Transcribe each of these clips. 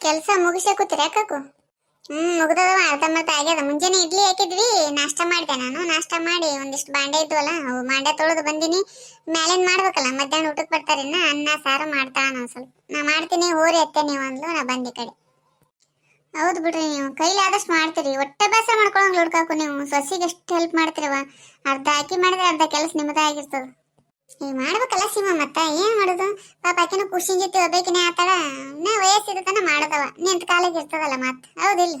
ಕೆಲಸ ಮುಗಿಸೇ ಕೂತಿರ ಯಾಕು ಹ್ಮ್ ಮುಗ್ದದ ಅರ್ಧ ಮರ್ಧ ಆಗ್ಯದ. ಮುಂಜಾನೆ ಇಡ್ಲಿ ಹಾಕಿದ್ವಿ, ನಾಷ್ಟ ಮಾಡಿದೆ ನಾನು. ನಾಷ್ಟ ಮಾಡಿ ಒಂದಿಷ್ಟು ಬಾಂಡೆ ಇದ್ವಲ್ಲ, ಅವು ಬಾಂಡೆ ತೊಳೆದು ಬಂದಿನಿ. ಮ್ಯಾಲಿನ ಮಾಡ್ಬೇಕಲ್ಲ, ಮಧ್ಯಾಹ್ನ ಊಟಕ್ಕೆ ಬರ್ತಾರೆ ಅನ್ನ, ಸಾರು ಮಾಡ್ತಾಳ ನಾನು ಸ್ವಲ್ಪ. ನಾ ಮಾಡ್ತೀನಿ, ಹೋರಿ ಅತ್ತೆ ನೀವು ಅಂದ್ಲು, ನಾ ಬಂದಿ ಕಡೆ. ಹೌದು ಬಿಡ್ರಿ ನೀವು. ಕೈಲಿ ಆದಷ್ಟು ಮಾಡ್ತೀರಿ. ಒಟ್ಟೆ ಬಾಸ ಮಾಡ್ಕೊಳಂಗ್ ಹುಡ್ಕಾಕು ನೀವು. ಸೊಸಿಗೆ ಎಷ್ಟು ಹೆಲ್ಪ್ ಮಾಡ್ತೀರವ ಅರ್ಧ ಹಾಕಿ ಮಾಡಿದ್ರೆ ಅರ್ಧ ಕೆಲಸ ನಿಮ್ಮದೇ ಆಗಿರ್ತದ. ಮಾಡ್ಬೇಕಲ್ಲ ಸೀಮಾ ಮತ್ತ, ಏನ್ ಮಾಡುದು? ಪಾಪ ಆಕಿನ ಖುಷಿ ಜೊತೆ ಒಬ್ಬಾಕಿನೇ ಆತಾಳ. ನಾ ವಯಸ್ಸಿರತನ ಮಾಡದವ ನಿಂತ ಕಾಲಿಗೆ ಇರ್ತದಲ್ಲ ಮತ್? ಹೌದಿಲ್ಲ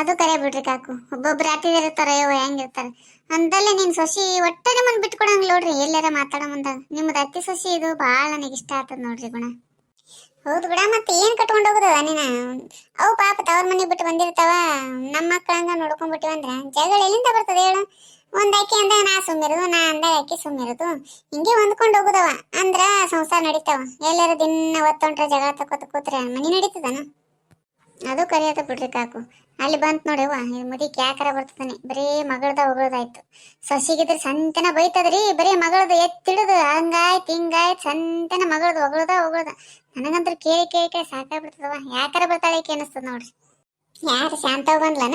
ಅದು ಕರೆ ಬಿಡ್ರಿ ಕಾಕು. ಒಬ್ಬೊಬ್ರು ಅತಿದಿರ್ತಾರ ಅಯ್ಯೋ ಹೆಂಗಿರ್ತಾರ ಅಂದಲ್ಲೇ ನಿನ್ ಸೊಸಿ ಒಟ್ಟ ನಿಮ್ಮನ್ ಬಿಟ್ಕೊಡಂಗ್ ನೋಡ್ರಿ, ಎಲ್ಲಾರ ಮಾತಾಡೋ ಮುಂದ. ನಿಮ್ಮದು ಅತ್ತಿ ಸೊಸಿ ಇದು ಭಾಳ ನನಗೆ ಇಷ್ಟ ಆತದ ನೋಡ್ರಿ ಗುಣ. ಹೌದು ಬಿಡ, ಮತ್ತೆ ಏನ್ ಕಟ್ಕೊಂಡು ಹೋಗುದವ ನೀನ? ಅವು ಪಾಪ ತವ್ರ ಮನೆ ಬಿಟ್ಟು ಬಂದಿರ್ತಾವ. ನಮ್ಮ ಮಕ್ಕಳಂಗ ನೋಡ್ಕೊಂಡ್ಬಿಟ್ಟಿವಂದ್ರ ಜಗಳ ಎಲ್ಲಿಂದ ಬರ್ತದೆ ಹೇಳು? ಒಂದ್ ಆಕಿ ಅಂದ ನಾ ಸುಮ್ಮಿರೋದು ನಾ ಅಂದಾಗ ಆಕಿ ಸುಮ್ಮಿರೋದು ಹಿಂಗೆ ಹೊಂದ್ಕೊಂಡು ಹೋಗುದವ, ಅಂದ್ರ ಸಂಸಾರ ನಡೀತಾವ. ಎಲ್ಲರೂ ದಿನ ಒತ್ತೊಂಟ್ರ ಜಗಳ ತಕೋತ ಕೂತ್ರೆ ಮನೆ ನಡೀತದನ? ಅದು ಕರಿಯತ ಬಿಡ್ರಿ ಕಾಕು. ಅಲ್ಲಿ ಬಂತ ನೋಡಿವ ಮುದಿ ಮುದಿಕ್ ಯಾಕರ ಬರ್ತದಾನೆ. ಬರೀ ಮಗಳದ ಹೊಗಳದಾಯ್ತು ಸೊಸಿಗಿದ್ರೆ ಸಂತನ ಬೈತದ್ರಿ, ಬರೀ ಮಗಳದ ಎತ್ತಿಡದು. ಹಂಗಾಯ್ತು, ಹಿಂಗಾಯ್ತು, ಸಂತನ ಮಗಳದ ಹೊಗಳದ ಹೊಗಳದ ನನಗಂತೂ ಕೇಳಿ ಕೇಳಿ ಕೇಳಿ ಸಾಕಾಗ್ಬಿಡ್ತದವ ಯಾಕರ ಬರ್ತಾಳೆ ಈಕೆ ಅನಿಸ್ತದ ನೋಡ್ರಿ. ಯಾರು ಶಾಂತವ್ ಬಂದ್ಲನ?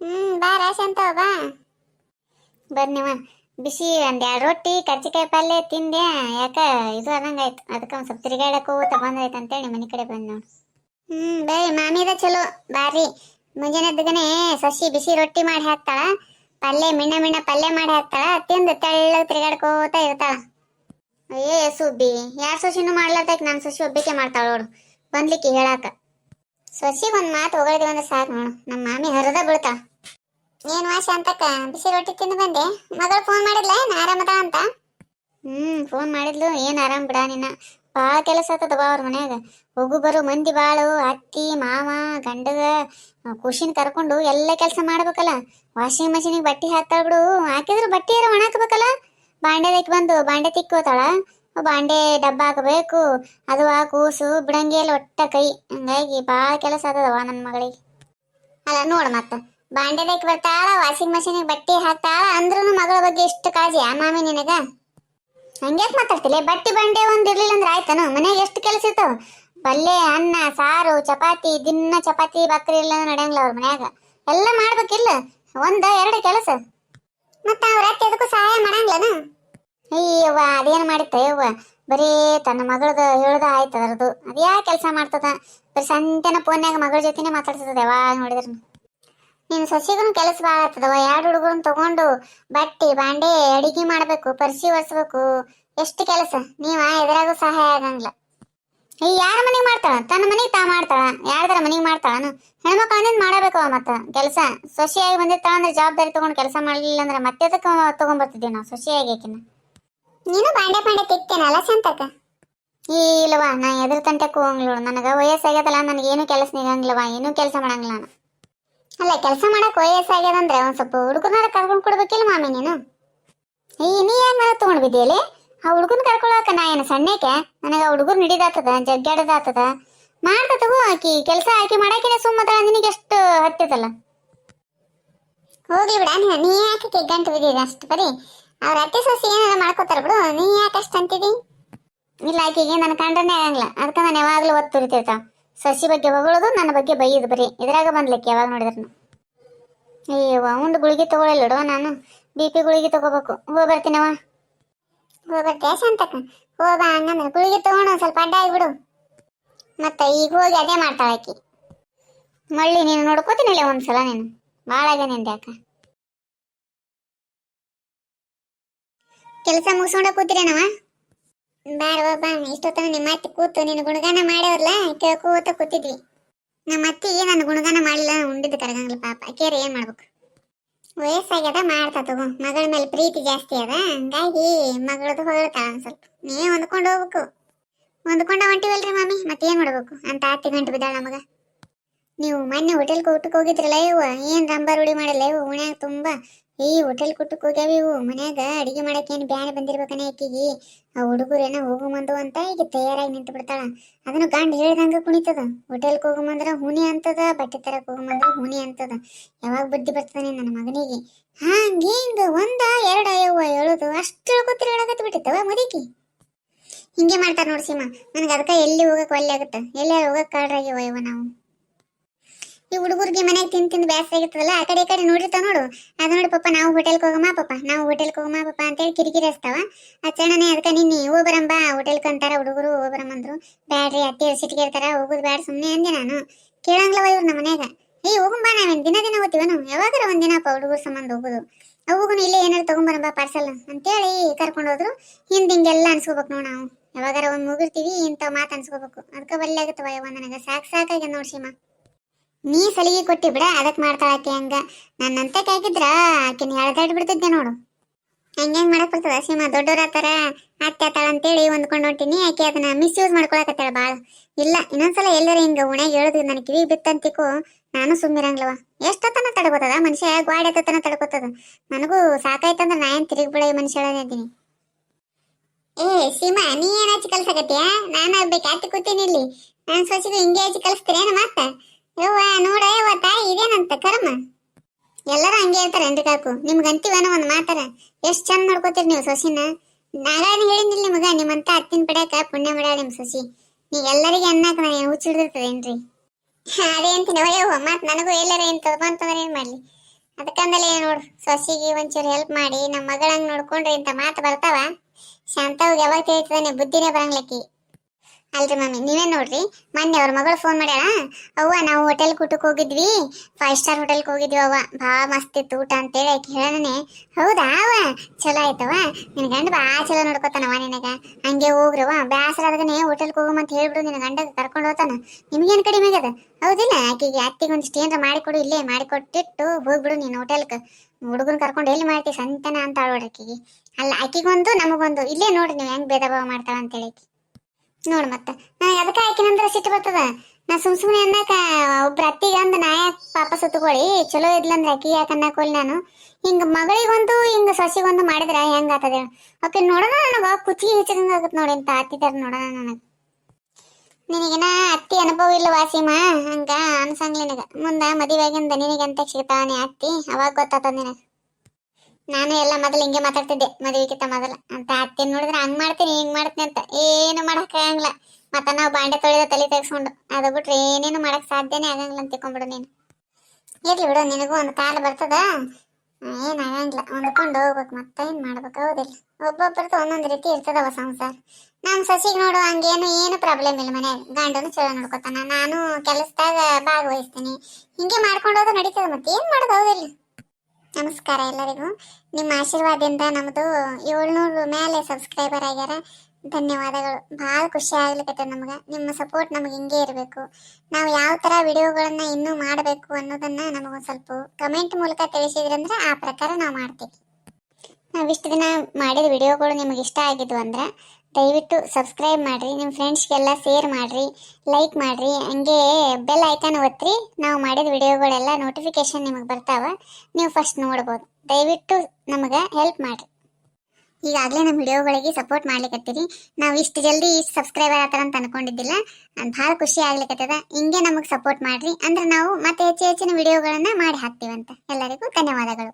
ಹ್ಮ್, ಬಾರ ಶಾಂತವ ಬಾ. ಬನ್ನಿವ ಬಿಸಿ ಒಂದು ಎರಡು ರೊಟ್ಟಿ, ಕರ್ಜಿಕಾಯಿ ಪಲ್ಯ ತಿಂದೆ. ಯಾಕ ಇದು ಆದಂಗಾಯ್ತು ಅದಕ್ಕೆ ಒಂದು ಸ್ವಲ್ಪ ತಿರುಗಾಡಕ್ಕೆ ಹೋಗುತ್ತ ಬಂದೈತೆ ಅಂತೇಳಿ ಮನೆ ಕಡೆ ಬಂದ್ ನೋಡಿ. ಹ್ಞೂ ಬೈ ಮಾಮಿದ ಚಲೋ. ಬಾರಿ ಮುಂಜಾನೆ ಎದ್ದಗನೆ ಸಸಿ ಬಿಸಿ ರೊಟ್ಟಿ ಮಾಡಿ ಹಾಕ್ತಾಳ. ಪಲ್ಯ ಮಿಣ್ಣ ಮಿಣ್ಣ ಪಲ್ಯ ಮಾಡಿ ಹಾಕ್ತಾಳ. ತಿಂದು ತೆಳ್ಳ ತಿರುಗಾಡ್ಕೋತ ಇರ್ತಾಳ. ಅಯ್ಯೇ ಸುಬ್ಬಿ ಯಾರು ಸಸಿನೂ ಮಾಡ್ಲಾರ್ದಕ್ಕೆ ನಾನು ಸಸಿ ಒಬ್ಬಿಕೆ ಮಾಡ್ತಾಳ ನೋಡು. ಬಂದ್ಲಿಕ್ಕೆ ಹೇಳಾಕ. ಸೊಸಿಗೆ ಒಂದು ಮಾತು ಹೊಗಳಿದ್ರೆ ಅಂದ್ರೆ ಸಾಕು ನೋಡು. ನಮ್ಮ ಮಾಮಿ ಹರದ ಬೀಳ್ತಾಳ. ಏನ್ ವಾಸಿ ಅಂತಕ್ಕ? ಬಿಸಿ ರೊಟ್ಟಿ ತಿಂದು ಬಂದೆ. ಮಗಳು ಫೋನ್ ಮಾಡಿದ್ಲ? ಏನ್ ಆರಾಮದ ಅಂತ? ಹ್ಮ್ ಫೋನ್ ಮಾಡಿದ್ಲು. ಏನ್ ಆರಾಮ್ ಬಿಡ ನಿನ್ನ. ಭಾಳ ಕೆಲಸ ಆತದವ ಅವ್ರ ಮನ್ಯಾಗ. ಹೋಗು ಬರು, ಮಂದಿ ಬಾಳು, ಅತ್ತಿ, ಮಾವ, ಗಂಡಗ ಖುಷಿನ ಕರ್ಕೊಂಡು ಎಲ್ಲ ಕೆಲಸ ಮಾಡ್ಬೇಕಲ್ಲ. ವಾಷಿಂಗ್ ಮಷೀನಿಗೆ ಬಟ್ಟೆ ಹಾಕ್ತಾಳ ಬಿಡು. ಹಾಕಿದ್ರು ಬಟ್ಟೆ ಯಾರ ಒಣಾಕ್ಬೇಕಲ್ಲ? ಬಾಂಡೆದಕ್ಕೆ ಬಂದು, ಬಾಂಡೆ ತಿಕ್ಕೋತಾಳ? ಬಾಂಡೆ ಡಬ್ಬ ಹಾಕಬೇಕು. ಅದು ಆ ಕೂಸು ಬಿಡಂಗಿಲ್ಲ ಒಟ್ಟ ಕೈ. ಹಂಗಾಗಿ ಭಾಳ ಕೆಲಸ ಆತದವ ನನ್ನ ಮಗಳಿಗೆ. ಅಲ್ಲ, ನೋಡು ಮತ್ತ. ಬಾಂಡೆದಕ್ಕೆ ಬರ್ತಾಳ ವಾಷಿಂಗ್ ಮಷೀನಿಗೆ ಬಟ್ಟೆ ಹಾಕ್ತಾಳ ಅಂದ್ರೂ ಮಗಳ ಬಗ್ಗೆ ಎಷ್ಟು ಕಾಳಜಿ ಆ ಮಾಮಿ ನಿನಗ? ಹಂಗ್ಯಾಕ್ ಮಾತಾಡ್ತಿಲ್ಲ ಬಟ್ಟೆ ಬಂಡೆ ಒಂದು ಇರ್ಲಿಲ್ಲ ಅಂದ್ರೆ ಆಯ್ತಾನು? ಮನೆಗೆ ಎಷ್ಟು ಕೆಲಸ ಇತ್ತು ಪಲ್ಯ, ಅನ್ನ, ಸಾರು, ಚಪಾತಿ, ದಿನ ಚಪಾತಿ, ಬಕ್ರಿ ಇಲ್ಲ ನಡೆಯಂಗಿಲ್ಲ ಅವ್ರ ಮನ್ಯಾಗ. ಎಲ್ಲ ಮಾಡ್ಬೇಕಿಲ್ಲ ಒಂದ, ಎರಡು ಕೆಲಸ? ಮತ್ತ ಅವ್ರ ಅತ್ತೆ ಅದಕ್ಕೂ ಸಹಾಯ ಮಾಡಂಗಿಲ್ಲನ? ಅಯ್ಯವ್ವ, ಅದೇನು ಮಾಡಿತ್ತ ಯವ್ವ? ಬರೀ ತನ್ನ ಮಗಳದ ಹೇಳ್ದ ಆಯ್ತು ಅದರದು ಅದ್ಯಾ ಕೆಲಸ ಮಾಡ್ತದ? ಬರೀ ಸಂತೆನ ಫೋನ್ಯಾಗ ಮಗಳ ಜೊತೆನೆ ಮಾತಾಡ್ತದ ಯಾವಾಗ ನೋಡಿದ್ರು ನಿನ್ನ ಸೊಸಿಗೂ ಕೆಲಸ ಭಾಳ ಆಗ್ತದವ. ಎರಡು ಹುಡುಗರನ್ನ ತಗೊಂಡು ಬಟ್ಟಿ ಬಾಂಡೆ ಅಡಿಗೆ ಮಾಡಬೇಕು ಪರಿಸಿ ಒರೆಸ್ಬೇಕು. ಎಷ್ಟು ಕೆಲಸ? ನೀವ? ಎದುರಾಗೂ ಸಹಾಯ ಆಗಂಗಿಲ್ಲ. ಈ ಯಾರ ಮನೆಗೆ ಮಾಡ್ತಾಳ? ತನ್ನ ಮನೆಗೆ ತಾ ಮಾಡ್ತಾಳ. ಯಾರ್ದಾರ ಮನೆಗೆ ಮಾಡ್ತಾಳ ಹೆಣ್ಮಕ್ಳಿಂದ ಮಾಡಬೇಕು ಮತ್ತ? ಕೆಲಸ? ಸೊಸೆಯಾಗಿ ಬಂದಿರ್ತಾಳ ಅಂದ್ರೆ ಜವಾಬ್ದಾರಿ ತಗೊಂಡು ಕೆಲಸ ಮಾಡಲಿಲ್ಲ ಅಂದ್ರೆ ಮತ್ತೆ ಅದಕ್ಕೆ ತಗೊಂಡ್ಬರ್ತಿದ್ದೀವಿ ನಾವು ಸೊಸೆಯಾಗಿ ಆಕಿನ? ನೀನು ಬಾಂಡೆ ಪಾಂಡೆ ತಿಕ್ತೇನಲ್ಲ ಸಂತಕ ಈ ಇಲ್ವಾ ನಾ ಎದ್ರ ತಂಟಕ್ಕೂ ಹೋಗಂಗಿಲ್ಲ ನನಗೆ ವಯಸ್ಸಾಗ್ಯದಲ್ಲ ನನಗೇನು ಕೆಲಸ ನಿಗಂಗಿಲ್ಲವಾ ಏನೂ ಕೆಲಸ ಮಾಡಂಗಿಲ್ಲ ನಾನು. ಅಲ್ಲ, ಕೆಲಸ ಮಾಡಕ್ ವಯಸ್ಸಾಗ್ಯದಂದ್ರೆ ಒಂದ್ ಸ್ವಲ್ಪ ಹುಡುಗನಾರ ಕರ್ಕೊಂಡ್ ಕೊಡ್ಬೇಕಿಲ್ಲ ಮಾಮಿ ನೀನು? ಈ ನೀ ಏನ್ ಮಾಡ ತಗೊಂಡ್ ಬಿದ್ದೀಯಲ್ಲಿ ಆ ಹುಡುಗನ್ ಕರ್ಕೊಳಕ ನಾ ಏನು ಸಣ್ಣಕ್ಕೆ? ನನಗೆ ಹುಡುಗರು ಜಗ್ಗಾಡದಾತದ ಜಗ್ಗಾಡದಾತದ ಮಾಡ್ತತಗು ಆಕಿ, ಕೆಲಸ ಆಕಿ ಮಾಡಾಕಿನ ಸುಮ್ಮದ ನಿನಗೆ ಎಷ್ಟು ಹತ್ತಿದಲ್ಲ? ಹೋಗ್ಲಿ ಬಿಡ, ನೀ- ಯಾಕೆ ಗಂಟು ಬಿದ್ದೀರಿ ಅಷ್ಟು ಬರಿ? ಅವ್ರ ಅತ್ತೆ ಸೊಸಿ ಏನಾರ ಮಾಡ್ಕೋತಾರ ಬಿಡು, ನೀ ಯಾಕೆ ಅಷ್ಟು ಅಂತಿದಿ? ಇಲ್ಲ, ಆಕಿಗೆ ನನ್ನ ಕಂಡ್ರನೇ ಆಗಂಗಿಲ್ಲ ಅದಕ್ಕೆ ನಾನು ಯಾವಾಗಲೂ ಒತ್ತು ಸಸಿ ಬಗ್ಗೆ ಹೊಗಳೋದು ನನ್ನ ಬಗ್ಗೆ ಬೈಯೋದು ಬರೀ. ಇದ್ರಾಗ ಬಂದ್ಲಿಕ್ಕೆ ಯಾವಾಗ ನೋಡಿದ್ರು ಅಯ್ಯವ್ವ ಒಂದು ಗುಳಿಗೆ ತಗೊಳ್ಳಿಲ್ಲಡೋ ನಾನು. ಬಿ ಪಿ ಗುಳಿಗೆ ತಗೋಬೇಕು. ಹೋಗಿ ಬರ್ತೀನವ ಹೋಗಿ ಬರ್ತೀಯ ಶಾಂತಕ್ಕ? ಹೋಗ ಹಂಗಂದ್ರೆ ಗುಳಿಗೆ ತಗೊಂಡು ಸ್ವಲ್ಪ ಅಡ್ಡ ಆಗಿಬಿಡು. ಮತ್ತೆ ಈಗ ಹೋಗಿ ಅದೇ ಮಾಡ್ತಾಳೆ ಆಕಿ. ಮಳ್ಳಿ ನೀನು ನೋಡ್ಕೋತೀನಿಲ್ಲ ಒಂದ್ಸಲ ನೀನು. ಭಾಳ ಆಗ್ಯಾನಿಂದ ಅಕ್ಕ. ಕೆಲಸ ಮುಗಿಸ್ಕೊಂಡ ಕೂತಿರೇನವ ಬಾರವ ಬಾ. ಇಷ್ಟೊತ್ತನ ನಿಮ್ಮ ಅತ್ತೆ ಕೂತು ನೀನು ಗುಣಗಾನ ಮಾಡ್ಯವ್ರಲ್ಲ ಕೇಳ್ಕೋತ ಕೂತಿದ್ವಿ. ನಮ್ಮ ಅತ್ತಿಗೆ ನಾನು ಗುಣಗಾನ ಮಾಡಿಲ್ಲ, ಉಂಡಿದ್ದು ಕರಗಂಗಿಲ್ಲ ಪಾಪ. ಕೇರ ಏನ್ ಮಾಡ್ಬೇಕು? ವಯಸ್ಸಾಗ್ಯದ, ಮಾಡ್ತಾ ತಗೋ. ಮಗಳ ಮೇಲೆ ಪ್ರೀತಿ ಜಾಸ್ತಿ ಅದ, ಹಂಗಾಗಿ ಮಗಳದು ಹೊಗಳ್ತಾಳ ಸ್ವಲ್ಪ. ನೀವೇ ಹೊಂದ್ಕೊಂಡು ಹೋಗ್ಬೇಕು. ಹೊಂದ್ಕೊಂಡ ಹೊಂಟಿವಲ್ರಿ ಮಾಮಿ, ಮತ್ತೇನ್ ಮಾಡ್ಬೇಕು? ಅಂತ ಅತ್ತಿ ಗಂಟು ಬಿದ್ದಾಳ ನಮಗ. ನೀವು ಮೊನ್ನೆ ಹೋಟೆಲ್ ಊಟಕ್ಕೆ ಹೋಗಿದ್ರಲ್ಲ ಇವು ಏನ್ ರಂಬಾರ್ ಉಡಿ ಮಾಡಲ್ಲ ಇವು ಉಣ್ಯಾಗ ತುಂಬಾ ಈ ಹೋಟೆಲ್ ಕೊಟ್ಟು ಹೋಗ್ಯಾವ ಇವು. ಮನ್ಯಾಗ ಅಡಿಗೆ ಮಾಡಕ್ಕೆ ಏನ್ ಬ್ಯಾನೆ ಬಂದಿರ್ಬೇಕನೆ ಆಕಿಗೆ ಆ ಹುಡುಗರು ಏನೋ ಹೋಗು ಮಂದು ಅಂತ ಈಗ ತಯಾರಾಗಿ ನಿಂತು ಬಿಡ್ತಾಳ ಅದನ್ನು ಗಂಡ ಹೇಳ್ದಂಗ ಕುಣಿತದ. ಹೋಟೆಲ್ಗೆ ಹೋಗುಮಂದ್ರ ಹುನಿ ಅಂತದ, ಬಟ್ಟೆ ತರಕ್ ಹೋಗುಮಂದ್ರ ಹುಣಿ ಅಂತದ. ಯಾವಾಗ ಬುದ್ಧಿ ಬರ್ತದೆ ನನ್ನ ಮಗನಿಗೆ? ಹಂಗ ಹಿಂಗ ಒಂದ, ಎರಡ, ಯವ್ವ ಹೇಳುದು ಅಷ್ಟು ಹೇಳ್ಕೊತಿರ ಹೇಳಕತ್ ಬಿಟ್ಟಿತ್ತವ ಮುದುಕಿ. ಹಿಂಗೆ ಮಾಡ್ತಾರ ನೋಡಿ ಸೀಮಾ. ನನಗೆ ಅದಕ್ಕೆ ಎಲ್ಲಿ ಹೋಗಕ್ಕೆ ಒಲ್ಲೆ ಆಗುತ್ತೆ? ಎಲ್ಲಿ ಹೋಗಕ್ಕೆ ಕಾಡ್ರಾಗಿವ ಇವ ನಾವು? ಈ ಹುಡುಗರಿಗೆ ಮನೆಗೆ ತಿಂದು ತಿಂದು ಬ್ಯಾಸ ಆಗಿರ್ತದಲ್ಲ, ಆ ಕಡೆ ಈ ಕಡೆ ನೋಡಿರ್ತಾವ ನೋಡು. ಅದ ನೋಡು ಪಪ್ಪ ನಾವು ಹೋಟೆಲ್ಗೆ ಹೋಗಮ್ಮ ಪಪ್ಪ ನಾವು ಹೋಟೆಲ್ಗೆ ಹೋಗಮ್ಮ ಪಪ್ಪ ಅಂತೇಳಿ ಕಿರಿಕಿರಿ ಹಚ್ತಾವ. ಅಚ್ಚಣನೆ ಅದಕ್ಕೆ ನಿನ್ನೆ ಹೋಗ್ಬರಂಬ ಹೋಟೆಲ್ ಕಂತಾರ ಹುಡುಗರು ಹೋಗ್ಬರಮ್ಮಂದ್ರು ಬ್ಯಾಡ್ರಿ, ಅತ್ತಿ ಸಿಟಿಗೆ ಇರ್ತಾರ, ಹೋಗುದು ಬ್ಯಾಡ್ ಸುಮ್ಮನೆ ಅಂದೆ ನಾನು. ಕೇಳಂಗ್ಲವ ಇವ್ರು ನಮ್ಮ ಮನ್ಯಾಗ. ಏಯ್ ಹೋಗಂಬ ನಾವೇನು ದಿನ ದಿನ ಹೋಗ್ತೀವನು? ಯಾವಾಗಾರ ಒಂದಿನಪ್ಪ ಹುಡುಗರು ಸಂಬಂಧ ಹೋಗುದು. ಅವುಗೂ ಇಲ್ಲೇ ಏನಾರು ತಗೊಂಬರಂಬ ಪಾರ್ಸಲ್ ಅಂತೇಳಿ ಕರ್ಕೊಂಡು ಹೋದ್ರು. ಹಿಂದೆ ಹಿಂಗೆಲ್ಲ ಅನ್ಸ್ಕೋಬೇಕು ನೋಡ್ ನಾವು. ಯಾವಾಗಾರ ಒಂದು ಮುಗಿರ್ತೀವಿ ಇಂಥ ಮಾತು ಅನ್ಸ್ಕೋಬೇಕು. ಅದಕ್ಕೆ ಒಳ್ಳೆ ಆಗುತ್ತವ ಯಾವ ನನಗೆ. ಸಾಕು ಸಾಕಾಗಿ ನೋಡಿ ನೀ ಸಲಿಗೆ ಕೊಟ್ಟಿ ಬಿಡ ಅದಕ್ಕೆ ಮಾಡ್ತಾಳ ಆಕೆ ಹಂಗ. ನನ್ನಂತ ಕಾಯ್ಕಿದ್ರ ಆಕಿನ ಎಳ್ದಾಡ್ ಬಿಡ್ತಿದ್ದೆ ನೋಡು. ಹಂಗೇನ್ ಮಾಡಕ್ ಬರ್ತದ ಸೀಮಾ ದೊಡ್ಡವ್ರ ಆತರ ಅತ್ತೆ ಆತಾಳ ಅಂತೇಳಿ ಹೊಂದ್ಕೊಂಡು ಹೊಂಟಿನಿ, ಆಕೆ ಅದನ್ನ ಮಿಸ್ಯೂಸ್ ಮಾಡ್ಕೊಳಕತ್ತಾಳ ಬಾಳ. ಇಲ್ಲ, ಇನ್ನೊಂದ್ಸಲ ಎಲ್ಲರ ಹಿಂಗ ಉಣ್ಯಾಗ ಹೇಳುದು ನನ್ ಕಿವಿ ಬಿತ್ತಂತಿಕೋ, ನಾನು ಸುಮ್ಮಿರಂಗ್ಲವ. ಎಷ್ಟೊತ್ತನ ತಡ್ಕೋತದ? ಮನುಷ್ಯ ಗ್ವಾಡಿ ಎತ್ತನ ತಡ್ಕೋತದ? ನನಗೂ ಸಾಕಾಯ್ತಂದ್ರ ನಾ ಏನ್ ತಿರುಗಿ ಬಿಡ ಮನುಷ್ಯಳನೇ ಇದ್ದೀನಿ ಏ, ಸೀಮಾ, ನೀ ಏನ್ ಹಚ್ಚಿ ಕಲ್ಸಕತ್ತೀಯ? ನಾನು ಬೇಕು ಅತ್ತಿ ಕೂತೀನಿ ಇಲ್ಲಿ. ನಾನು ಸೊಸಿಗೂ ಹಿಂಗೆ ಹಚ್ಚಿ ಕಲಿಸ್ತೀರೇನ ಮತ್ತ? ಯವ್ವ, ನೋಡ ಯವ್ವ ಇದೇನಂತ, ಕರ್ಮ? ಎಲ್ಲರೂ ಹಂಗೆ ಇರ್ತಾರೇನ್ರಿ ಕಾಕು? ನಿಮ್ಗೆ ಅಂತೀವನ ಒಂದು ಮಾತಾರ. ಎಷ್ಟು ಚಂದ ನೋಡ್ಕೋತೀರಿ ನೀವು ಸೊಸಿನ? ನಾರಾಯಣ ಹೇಳಿದ್ನಿಲ್ಲ ನಿಮಗ, ನಿಮ್ಮಂತ ಅತ್ತಿನ ಪಡ್ಯಾಕ ಪುಣ್ಯ ಮಾಡ್ಯಾಳ ನಿಮ್ಮ ಸೊಸಿ. ನೀ ಎಲ್ಲರಿಗೆ ಅನ್ನಕ ನಾನು ಏನು ಹುಚ್ಚಿಡ್ದಿರ್ತದೇನ್ರಿ ಅದೇ ಅಂತೀನಿ ಯವ್ವ ಮತ್ ನನಗೂ ಎಲ್ಲರ ಏನ್ ತಗೊಂತಂದ್ರೆ ಏನು ಮಾಡ್ಲಿ? ಅದಕ್ಕಂದಲೇ ನೋಡು, ಸೊಸಿಗೆ ಒಂಚೂರು ಹೆಲ್ಪ್ ಮಾಡಿ ನಮ್ಮ ಮಗಳಂಗ್ ನೋಡ್ಕೊಂಡ್ರಿ ಇಂಥ ಮಾತು ಬರ್ತಾವ. ಶಾಂತವಾಗಿ ಯಾವಾಗ ತಿಳಿತದಾನೆ ಬುದ್ಧಿನೇ ಬರಂಗ್ಲಕ್ಕಿ. ಅಲ್ರಿ ಮಮ್ಮಿ, ನೀವೇ ನೋಡ್ರಿ. ಮೊನ್ನೆ ಅವ್ರ ಮಗಳು ಫೋನ್ ಮಾಡ್ಯಾಳ, ಅವ್ವ ನಾವು ಹೋಟೆಲ್ ಊಟಕ್ಕೆ ಹೋಗಿದ್ವಿ ಫೈವ್ ಸ್ಟಾರ್ ಹೋಟೆಲ್ಗೆ ಹೋಗಿದ್ವಿ ಅವ್ವ. ಭಾಳ ಮಸ್ತ್ ಇತ್ತು ಊಟ ಅಂತೇಳಿ ಆಕೆ ಹೇಳನೆ ಹೌದಾ ಅವ ಚಲೋ ಆಯ್ತವ ನಿನ್ ಗಂಡ ಬಾ ಚಲೋ ನೋಡ್ಕೊತಾನವ ನಿನಗ. ಹಂಗೆ ಹೋಗ್ರವ ಬ್ಯಾಸರ ಆದಾಗನೆ ಹೋಟೆಲ್ಗೆ ಅಂತ ಹೇಳ್ಬಿಡು, ನಿನ್ನ ಗಂಡ ಕರ್ಕೊಂಡು ಹೋಗ್ತಾನ. ನಿಮ್ಗೇನು ಕಡಿಮೆ ಆಗ್ಯದ? ಹೌದಿಲ್ಲ, ಆಕೆಗೆ ಅತ್ತಿಗೆ ಒಂದಿಷ್ಟು ಏನಾರ ಮಾಡಿಕೊಡು, ಇಲ್ಲೇ ಮಾಡಿಕೊಟ್ಟಿಟ್ಟು ಹೋಗ್ಬಿಡು ನೀನು ಹೋಟೆಲ್ಗೆ ಹುಡುಗನ್ ಕರ್ಕೊಂಡು ಎಲ್ಲಿ ಮಾಡ್ತೀವಿ ಸಂತನ ಅಂತ ಆಳ್ಬಿಡ್ರಿ ಆಕಿಗೆ. ಅಲ್ಲ, ಆಕಿಗೊಂದು, ನಮಗೊಂದು. ಇಲ್ಲೇ ನೋಡ್ರಿ ನೀವು ಹೆಂಗ್ ಭೇದ ಭಾವ ಮಾಡ್ತಾಳ ಅಂತೇಳಿ. ನೋಡ್ ಮತ್ತ. ನಾ ಅದಕ್ಕೆ ಆಕಿನಂದ್ರ ಸಿಟ್ಟು ಬರ್ತದ? ನಾ ಸುಮ್ ಸುಮ್ನೆ ಅನ್ನಕ ಒಬ್ರ ಅತ್ತಿಗ ಅಂದ, ನಾ ಪಾಪ ಸುತ್ತಕೊಳ್ಳಿ ಚಲೋ ಇದ್ಲಂದ್ರ ಅಕ್ಕಿ ಯಾಕೆ ಅನ್ನಕೊಳ್ಳಿ ನಾನು? ಹಿಂಗ ಮಗಳಿಗೊಂದು, ಹಿಂಗ ಸೊಸಿಗೊಂದು ಮಾಡಿದ್ರ ಹೆಂಗ ಆತದ? ಓಕೆ ನೋಡೋಣ ನನಗ, ಕುಚಿಗೆ ಹೆಚ್ಚಂಗ ಆಗತ್ ನೋಡಿ ಅಂತ ಅತ್ತಿದಾರ ನೋಡೋಣ ನನಗ. ನಿನಗಿನ ಅತ್ತಿ ಅನುಭವ ಇಲ್ಲ ವಾಸಿಮ, ಹಂಗ ಅನ್ಸಂಗ್ಲಿ ನಿನಗ. ಮುಂದ ಮದುವೆಗಿಂದ ಅಂತ ಸಿಗ್ತಾನೆ ಅತ್ತಿ? ಅವಾಗ ಗೊತ್ತಾತ ನಿನಗ. ನಾನು ಎಲ್ಲ ಮೊದಲು ಹಿಂಗೆ ಮಾತಾಡ್ತಿದ್ದೆ, ಮದುವೆಗಿಂತ ಮೊದಲ. ಅಂತ ಅತ್ತೆ ನೋಡಿದ್ರೆ ಹಂಗ್ ಮಾಡ್ತೀನಿ, ಹಿಂಗ್ ಮಾಡ್ತೀನಿ ಅಂತ. ಏನು ಮಾಡಕ್ ಆಗಂಗಿಲ್ಲ. ಮತ್ತ ನಾವು ಬಾಂಡೆ ತೊಳೆದ ತಲೆ ತೆಗೆಸ್ಕೊಂಡು. ಅದು ಬಿಟ್ರೆ ಏನೇನು ಮಾಡಕ್ ಸಾಧ್ಯನೇ ಆಗಂಗಿಲ್ಲ ಅಂತ ತಿಳ್ಕೊಂಡ್ಬಿಡು ನೀನು. ಇರ್ಲಿ ಬಿಡು, ನಿನಗೂ ಒಂದು ಕಾಲ ಬರ್ತದ. ಏನು ಆಗಂಗಿಲ್ಲ. ಹೊಂದ್ಕೊಂಡು ಹೋಗ್ಬೇಕು ಮತ್ತೆ ಏನ್ ಮಾಡ್ಬೇಕು? ಹೌದಿಲ್ಲ ಒಬ್ಬೊಬ್ಬರದ್ದು ಒಂದೊಂದು ರೀತಿ ಇರ್ತದವ ಸಂಸಾರ. ನಮ್ಮ ಸಸಿಗೆ ನೋಡು, ಹಂಗೇನು ಏನು ಪ್ರಾಬ್ಲಮ್ ಇಲ್ಲ ಮನ್ಯಾಗ. ಗಂಡನು ಚಲೋ ನೋಡ್ಕೊತಾನ. ನಾನು ಕೆಲಸದಾಗ ಭಾಗವಹಿಸ್ತೀನಿ. ಹಿಂಗೆ ಮಾಡ್ಕೊಂಡು ಹೋದ್ರೆ ನಡೀತದ ಮತ್ತೆ ಏನು ಮಾಡೋದು ಹೌದಿಲ್ಲ ನಮಸ್ಕಾರ ಎಲ್ಲರಿಗೂ. ನಿಮ್ಮ ಆಶೀರ್ವಾದದಿಂದ ನಮ್ಮದು ಏಳ್ನೂರು ಮೇಲೆ ಸಬ್ಸ್ಕ್ರೈಬರ್ ಆಗ್ಯಾರ ಧನ್ಯವಾದಗಳು. ಭಾಳ ಖುಷಿ ಆಗ್ಲಿಕ್ಕೆ ನಮ್ಗೆ. ನಿಮ್ಮ ಸಪೋರ್ಟ್ ನಮಗೆ ಹಿಂಗೆ ಇರಬೇಕು. ನಾವು ಯಾವ ಥರ ವಿಡಿಯೋಗಳನ್ನ ಇನ್ನೂ ಮಾಡಬೇಕು ಅನ್ನೋದನ್ನ ನಮಗೊಂದು ಸ್ವಲ್ಪ ಕಮೆಂಟ್ ಮೂಲಕ ತಿಳಿಸಿದ್ರಂದ್ರೆ ಆ ಪ್ರಕಾರ ನಾವು ಮಾಡ್ತೀವಿ. ನಾವು ಇಷ್ಟು ದಿನ ಮಾಡಿದ ವಿಡಿಯೋಗಳು ನಿಮಗೆ ಇಷ್ಟ ಆಗಿದ್ವು ಅಂದ್ರೆ ದಯವಿಟ್ಟು ಸಬ್ಸ್ಕ್ರೈಬ್ ಮಾಡಿರಿ ನಿಮ್ಮ ಫ್ರೆಂಡ್ಸ್ಗೆಲ್ಲ ಶೇರ್ ಮಾಡಿರಿ ಲೈಕ್ ಮಾಡಿರಿ, ಹಂಗೆ ಬೆಲ್ ಐಕಾನ್ ಒತ್ತಿರಿ ನಾವು ಮಾಡಿದ ವಿಡಿಯೋಗಳೆಲ್ಲ ನೋಟಿಫಿಕೇಶನ್ ನಿಮಗೆ ಬರ್ತಾವೆ, ನೀವು ಫಸ್ಟ್ ನೋಡ್ಬೋದು. ದಯವಿಟ್ಟು ನಮಗೆ ಹೆಲ್ಪ್ ಮಾಡಿರಿ. ಈಗಾಗಲೇ ನಮ್ಮ ವಿಡಿಯೋಗಳಿಗೆ ಸಪೋರ್ಟ್ ಮಾಡ್ಲಿಕ್ಕತ್ತೀರಿ ನಾವು ಇಷ್ಟು ಜಲ್ದಿ ಇಷ್ಟು ಸಬ್ಸ್ಕ್ರೈಬರ್ ಆತರ ಅಂತ ಅನ್ಕೊಂಡಿದ್ದಿಲ್ಲ ನಾನು ಭಾಳ ಖುಷಿ ಆಗ್ಲಿಕ್ಕತ್ತದ ಹಿಂಗೆ ನಮಗೆ ಸಪೋರ್ಟ್ ಮಾಡ್ರಿ, ಅಂದ್ರೆ ನಾವು ಮತ್ತೆ ಹೆಚ್ಚು ಹೆಚ್ಚಿನ ವಿಡಿಯೋಗಳನ್ನು ಮಾಡಿ ಹಾಕ್ತೀವಂತ. ಎಲ್ಲರಿಗೂ ಧನ್ಯವಾದಗಳು.